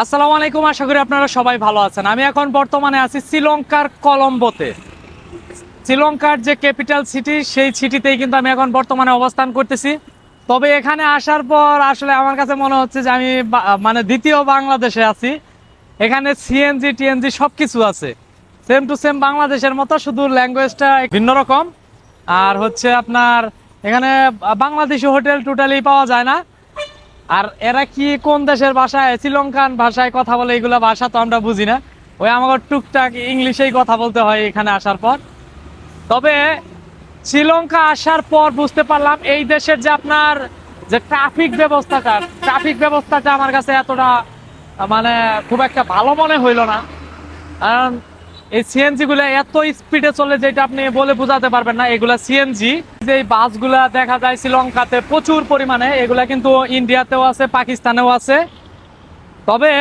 আসসালামু আলাইকুম, আশা করি আপনারা সবাই ভালো আছেন। আমি এখন বর্তমানে আছি শ্রীলঙ্কার কলম্বোতে। শ্রীলঙ্কার যে ক্যাপিটাল সিটি সেই সিটিতেই কিন্তু আমি এখন বর্তমানে অবস্থান করতেছি। তবে এখানে আসার পর আসলে আমার কাছে মনে হচ্ছে যে আমি মানে দ্বিতীয় বাংলাদেশে আছি। এখানে সিএনজি টিএনজি সব কিছু আছে। সেম টু সেম বাংলাদেশের মতো, শুধু ল্যাঙ্গুয়েজটা ভিন্ন রকম। আর হচ্ছে আপনার, এখানে বাংলাদেশি হোটেল টোটালি পাওয়া যায় না। আর এরা কি কোন দেশের ভাষায়? শ্রীলঙ্কান ভাষায় কথা বলে এগুলা ভাষা তো আমরা বুঝি না। ওই আমাকে টুকটাক ইংলিশেই কথা বলতে হয় এখানে আসার পর। তবে শ্রীলঙ্কা আসার পর বুঝতে পারলাম এই দেশের যে আপনার যে ট্রাফিক ব্যবস্থাটা ট্রাফিক ব্যবস্থাটা আমার কাছে এতটা মানে খুব একটা ভালো মনে হইল না। কারণ এই সিএনজি গুলা এত স্পিডে চলে যেটা আপনি বলে বুঝাতে পারবেন না। এগুলা সিএনজি যে বাসগুলা দেখা যায় শ্রীলঙ্কাতে প্রচুর পরিমাণে, এগুলা কিন্তু ইন্ডিয়াতেও আছে পাকিস্তানেও আছে। তবে